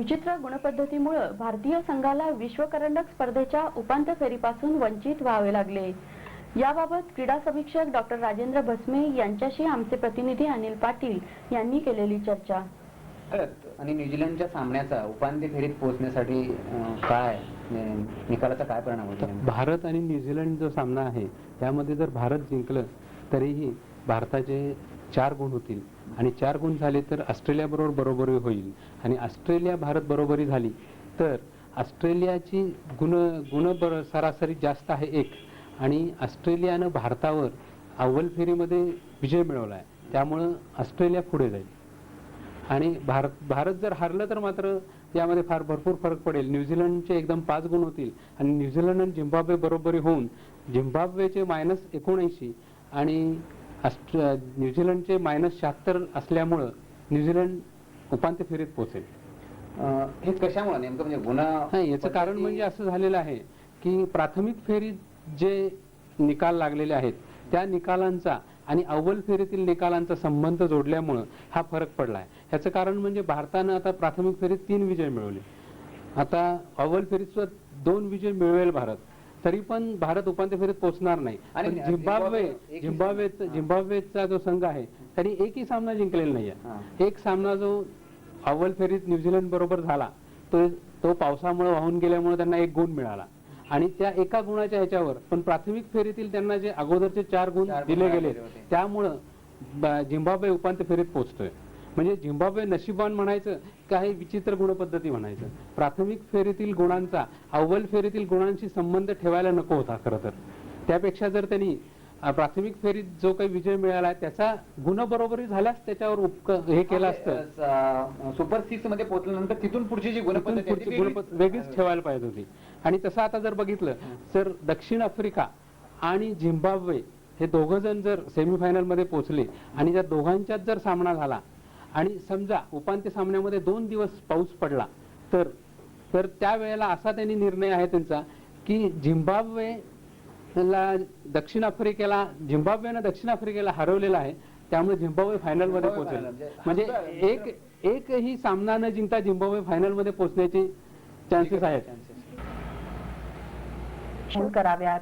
विचित्र गुणपद्धतीमुळे भारतीय संघाला विश्वकरंडक स्पर्धेच्या उपांत्य फेरीपासून वंचित व्हावे लागले. याबाबत क्रीडा समीक्षक डॉक्टर राजेंद्र भस्मे यांच्याशी आमचे प्रतिनिधी अनिल पाटील यांनी केलेली चर्चा. भारत आणि न्यूझीलंडच्या सामन्याचा उपांत्य फेरीत पोहोचण्यासाठी काय निकालाचा काय परिणाम होतो? भारत आणि न्यूझीलंड जो सामना आहे त्यामध्ये जर भारत जिंकलं तरीही भारताचे चार गुण होतील. आणि चार गुण झाले तर ऑस्ट्रेलियाबरोबर बरोबरी होईल. आणि ऑस्ट्रेलिया भारत बरोबरी झाली तर ऑस्ट्रेलियाची गुण गुण बर सरासरी जास्त आहे एक. आणि ऑस्ट्रेलियानं भारतावर अव्वल फेरीमध्ये विजय मिळवला आहे त्यामुळं ऑस्ट्रेलिया पुढे जाईल. आणि भारत भारत जर हरलं तर मात्र यामध्ये फार भरपूर फरक पडेल. न्यूझीलंडचे एकदम पाच गुण होतील. आणि न्यूझीलंड आणि झिम्बाब्वे बरोबरी होऊन झिम्बाब्वेचे मायनस एकोणऐंशी आणि ऑस्ट्र न्यूझीलंडचे मायनस शहात्तर असल्यामुळं न्यूझीलंड उपांत्य फेरीत पोहोचेल. हे कशामुळे? नेमकं म्हणजे गुन्हा नाही याचं कारण म्हणजे असं झालेलं आहे की प्राथमिक फेरीत जे निकाल लागलेले आहेत त्या निकालांचा आणि अव्वल फेरीतील निकालांचा संबंध जोडल्यामुळं हा फरक पडला आहे याचं कारण म्हणजे भारतानं आता प्राथमिक फेरीत तीन विजय मिळवले. आता अव्वल फेरीत सुद्धा दोन विजय मिळवेल भारत. तरी पण भारत उपांत्य फेरीत पोहोचणार नाही. आणि झिम्बाब्वे झिम्बाब्वे झिम्बाब्वेचा जो संघ आहे त्यांनी एकही सामना जिंकलेला नाही. आहे एक सामना जो अव्वल फेरीत न्यूझीलंड बरोबर झाला तो तो पावसामुळे वाहून गेल्यामुळे त्यांना एक गुण मिळाला. आणि त्या एका गुणाच्या ह्याच्यावर पण प्राथमिक फेरीतील त्यांना जे अगोदरचे चार गुण दिले गेले. त्यामुळं झिम्बाब्वे उपांत्य फेरीत पोहोचतोय म्हणजे झिम्बाब्वे नशिबान म्हणायचं काही विचित्र गुणपद्धती म्हणायचं. प्राथमिक फेरीतील गुणांचा अव्वल फेरीतील गुणांशी संबंध ठेवायला नको होता खरं तर. त्यापेक्षा जर त्यांनी प्राथमिक फेरीत जो काही विजय मिळाला त्याचा गुण बरोबरी झाल्यास त्याच्यावर उपक हे केलं असतं. सुपर सिक्समध्ये पोहोचल्यानंतर तिथून पुढची जी गुणपद्धती वेगळीच- ठेवायला पाहिजे होती. आणि तसं आता जर बघितलं तर दक्षिण आफ्रिका आणि झिम्बाब्वे हे दोघं जण जर सेमीफायनलमध्ये पोहोचले आणि त्या दोघांच्यात जर सामना झाला आणि समजा उपांत्य सामन्यामध्ये दोन दिवस पाऊस पडला तर तर त्यावेळेला असा त्यांनी निर्णय आहे त्यांचा की झिम्बाब्वे ला दक्षिण आफ्रिकेला झिम्बाब्वेनं दक्षिण आफ्रिकेला हरवलेलं आहे त्यामुळे झिम्बाब्वे फायनलमध्ये झिम्बाब्वे पोहोचेल. म्हणजे म्हणजे एक एकही सामना न जिंकता झिम्बाब्वे फायनलमध्ये पोहोचण्याचे चान्सेस आहेत. कराव्यात.